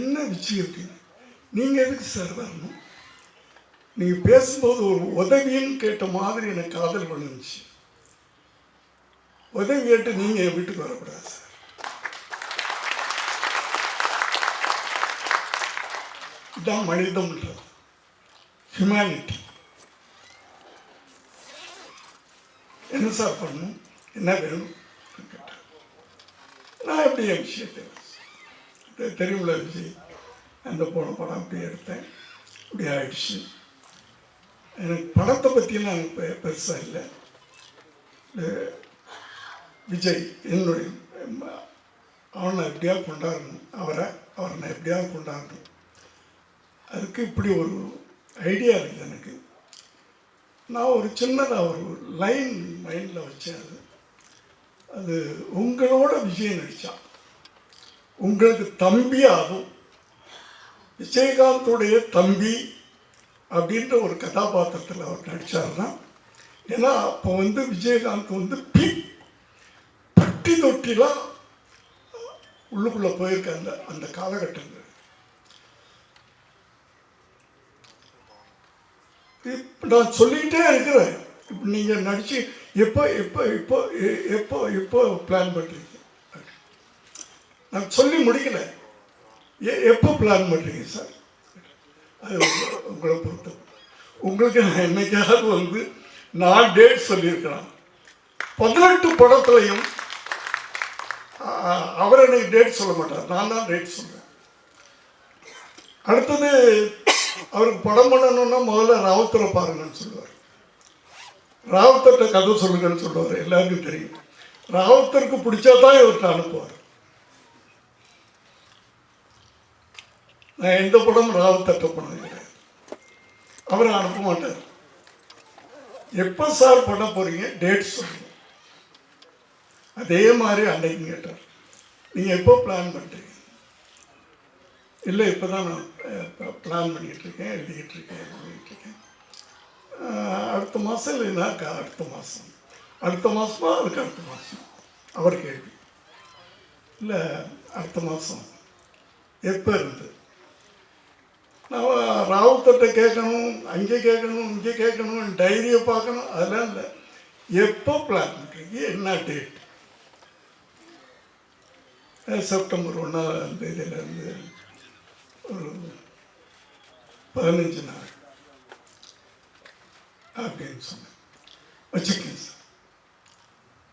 என்ன விஷயம் இருக்கு? நீங்கள் எதுக்கு சார் வரணும்? நீங்கள் பேசும்போது ஒரு உதவின்னு கேட்ட மாதிரி எனக்கு காதல் பண்ணுச்சு. உதவி கேட்டு நீங்கள் என் வீட்டுக்கு வரக்கூடாது சார் இதான் மனிதம்ன்றது ஹியூமனிட்டி என்ன சார் பண்ணணும்? என்ன வேணும்? கேட்டார் நான் எப்படி என் விஷயத்தை தெ- விஜய் அந்த போன படம் அப்படியே எடுத்தேன். இப்படி ஆயிடுச்சு. எனக்கு படத்தை பற்றியெல்லாம் எனக்கு பெருசாக இல்லை. விஜய் என்னுடைய அவனை எப்படியாவது கொண்டாடணும். அவரை அவரை நான் எப்படியாவது கொண்டாடணும். அதுக்கு இப்படி ஒரு ஐடியா இருக்குது எனக்கு. நான் ஒரு சின்னதாக ஒரு லைன் மைண்டில் வச்சேன் அது. அது உங்களோட விஜய் நடித்தான் உங்களுக்கு தம்பி ஆகும். விஜயகாந்தோடைய தம்பி அப்படின்ற ஒரு கதாபாத்திரத்தில் அவர் நடித்தாருன்னா ஏன்னா அப்போ வந்து விஜயகாந்த் வந்து பி பட்டி தொட்டிலாம் உள்ளுக்குள்ளே போயிருக்க அந்த அந்த காலகட்டங்கள். இப்போ நான் சொல்லிக்கிட்டே இருக்கிறேன். இப்போ நீங்கள் நடித்து எப்போ எப்போ இப்போ எ- எப்போ எப்போ பிளான் பண்ணுறீங்க நான் சொல்லி முடிக்கல. ஏ எப்போ பிளான் பண்ணுறீங்க சார்? அது உங்களை பொறுத்த உங்களுக்கு நான் என்னைக்காவது வந்து நான் டேட் சொல்லியிருக்கிறேன் பதினெட்டு படத்துலையும் அவர் எனக்கு டேட் சொல்ல மாட்டார். நான் தான் டேட் சொல்கிறேன் அடுத்தது அவருக்கு படம் பண்ணணும்னா முதல்ல ராவுத்தரை பாருங்கன்னு சொல்லுவார். ராவுத்தர்கிட்ட கதை சொல்லுங்கன்னு சொல்லுவார். எல்லாருக்கும் தெரியும். ராவுத்தருக்கு பிடிச்சா தான் இவர்கிட்ட அனுப்புவார். நான் எந்த படம் ராவுத்தர்கிட்ட தட்ட கிடையாது அவரை அனுப்ப மாட்டார் எப்போ சார் பண்ண போறீங்க? டேட் சொல்லுங்க. அதே மாதிரி அன்னைக்கு கேட்டார். நீங்கள் எப்போ பிளான் பண்ணுறீங்க இல்லை இப்போ தான் நான் பிளான் பண்ணிக்கிட்டு இருக்கேன் எழுதிக்கிட்டு இருக்கேன் எழுதிக்கிட்டு இருக்கேன். அடுத்த மாதம் இல்லைன்னா அடுத்த மாதம் அடுத்த மாதமா அதுக்கு அடுத்த மாதம் அவர் கேள்வி. இல்லை அடுத்த மாதம் எப்போ இருந்து? நான் ராவுத்தர்கிட்ட கேட்கணும் அங்கே கேட்கணும் இங்கே கேட்கணும் டைரியை பார்க்கணும் அதெல்லாம் இல்லை. எப்போ பிளான் பண்ணுறீங்க என்ன டேட் செப்டம்பர் ஒன்றாம் தேதியிலேருந்து ஒரு பதினஞ்சு நாள். அப்படின்னு சொன்னேன். வச்சுக்கேன்